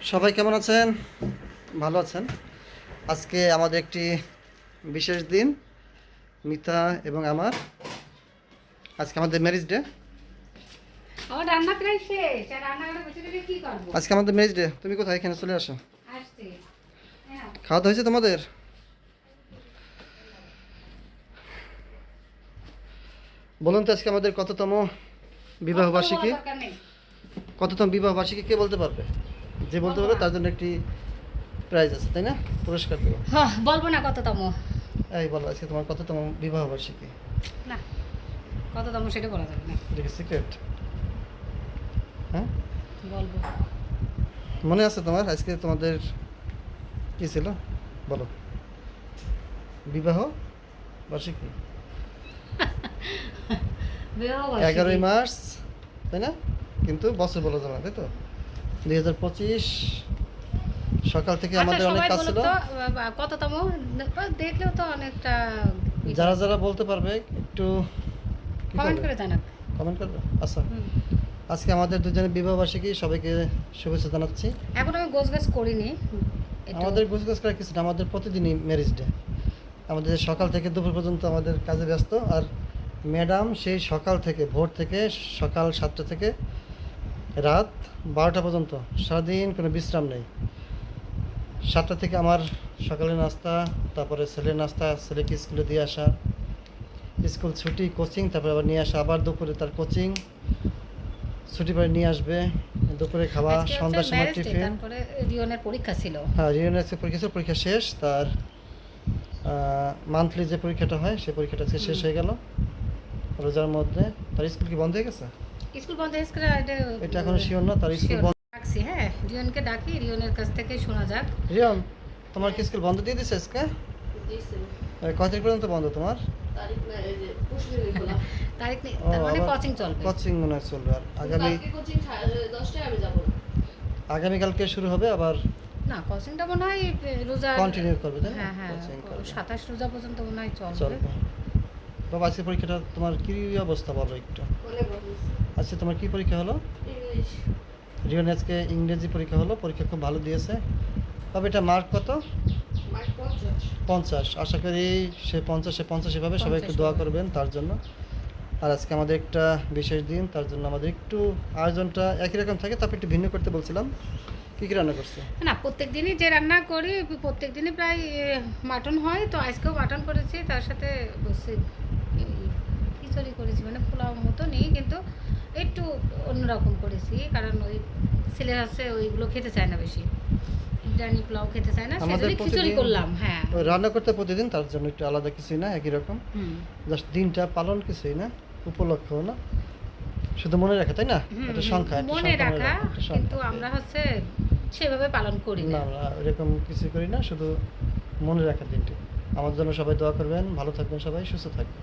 সবাই কেমন আছেন? ভালো আছেন? আজকে আমাদের একটি বিশেষ দিন মিতা এবং আমার। আজকে আমাদের ম্যারেজ ডে আজকে আমাদের ম্যারেজ ডে তুমি কোথায়? এখানে চলে আসো। হ্যাঁ। খাওয়া দাওয়া হয়েছে তোমাদের? বলুন তো আজকে আমাদের কততম বিবাহ বার্ষিকী বলার দরকার নেই। কততম বিবাহ বার্ষিকী কে বলতে পারবে? যে বলতে পারবে তার জন্য একটি প্রাইজ আছে তাই না? পুরস্কার দেবো। হ্যাঁ, বলব না কততম। এই বলো আজকে তোমার কততম বিবাহ বার্ষিকী? না কততম সেটা বলা যাবে না। এটা সিক্রেট হ্যাঁ? বলব। মনে আছে তোমার? আজকে তোমাদের কি ছিল? বলো। বিবাহ বার্ষিকী? বিবাহ বার্ষিকী। এগারোই মার্চ তাই না? কিন্তু বছর বলা যাবে না তাই তো? দুই হাজার পঁচিশ সকাল থেকে আচ্ছা, আমাদের অনেক কাজ ছিল। কততম? দেখলেও তো অনেকটা যারা যারা বলতে পারবে একটু কমেন্ট করে জানাক। কমেন্ট করবে? আচ্ছা। আজকে আমাদের দুজনের বিবাহ বার্ষিকী সবাইকে শুভেচ্ছা জানাচ্ছি। এখন আমি গোছ গাছ করিনি আমাদের গোছগাছ করার কিছু না আমাদের প্রতিদিনই ম্যারেজ ডে আমাদের সকাল থেকে দুপুর পর্যন্ত আমাদের কাজে ব্যস্ত আর ম্যাডাম সেই সকাল থেকে ভোর থেকে সকাল সাতটা থেকে রাত বারোটা পর্যন্ত। সারাদিন কোনো বিশ্রাম নেই। সাতটা থেকে আমার সকালে নাস্তা তারপরে ছেলের নাস্তা ছেলেকে স্কুলে দিয়ে আসা স্কুল ছুটি কোচিং তারপরে আবার নিয়ে আসা আবার দুপুরে তার কোচিং ছুটি পরে নিয়ে আসবে দুপুরে খাওয়া সন্ধ্যার সময় টিফিন পরীক্ষা ছিল। হ্যাঁ আজকে পরীক্ষা ছিল, পরীক্ষা শেষ তার মান্থলি যে পরীক্ষাটা হয় সেই পরীক্ষাটা শেষ হয়ে গেল। রোজার মধ্যে তার স্কুল কি বন্ধ হয়ে গেছে? স্কুল বন্ধ এটা এটা এখনও শিওর না? তার স্কুল বন্ধ। রাখছি হ্যাঁ রিওনকে ডাকি রিওনের কাছ থেকে শোনা যাক। রিয়ন তোমার কি স্কুল বন্ধ দিয়ে দিছে আজকে? কয় তারিখ পর্যন্ত বন্ধ তোমার? তারিখ নেই তার মানে কোচিং চলবে। কোচিং মনে হয় চলবে আর আগামী আগামীকালকে শুরু হবে আবার? না কোচিংটা মনে হয় রোজা কন্টিনিউ করবে তাই হ্যাঁ হ্যাঁ কোচিং করবে। সাতাশ রোজা পর্যন্ত মনে হয় চলবে। চলবে। বাবা আজকে পরীক্ষাটা তোমার কি অবস্থা বলো একটু? আজকে তোমার কি পরীক্ষা হলো? রিয়ন আজকে ইংরেজি পরীক্ষা হলো পরীক্ষা খুব ভালো দিয়েছে। তবে এটা মার্ক কত? পঞ্চাশ। আশা করি সে পঞ্চাশে পঞ্চাশ এভাবে সবাই একটু দোয়া করবেন তার জন্য। আর আজকে আমাদের একটা বিশেষ দিন তার জন্য আমাদের একটু আয়োজনটা একই রকম থাকে তারপর একটু ভিন্ন করতে বলছিলাম। কী কী রান্না করছে? না প্রত্যেক দিনই যে রান্না করি প্রত্যেক দিনই প্রায় মাটন হয় তো আজকেও মাটন করেছি তার সাথে বসে খিচুড়ি করেছি মানে পোলাও মতো নেই কিন্তু একটু অন্যরকম করেছি কারণ ওই ছেলে আছে ওইগুলো খেতে চায় না বেশি। বিরিয়ানি পোলাও খেতে চায় না সেজন্য খিচুড়ি করলাম হ্যাঁ। রান্না করতে প্রতিদিন তার জন্য একটু আলাদা কিছুই না একই রকম। জাস্ট দিনটা পালন কিছুই না উপলক্ষ না। শুধু মনে রাখা তাই না? এটা সংখ্যা মনে রাখা কিন্তু আমরা হচ্ছে সেভাবে পালন করি না। আমরা এরকম কিছু করি না শুধু মনে রাখার দিনটি। আমার জন্য সবাই দোয়া করবেন ভালো থাকবেন সবাই সুস্থ থাকবেন।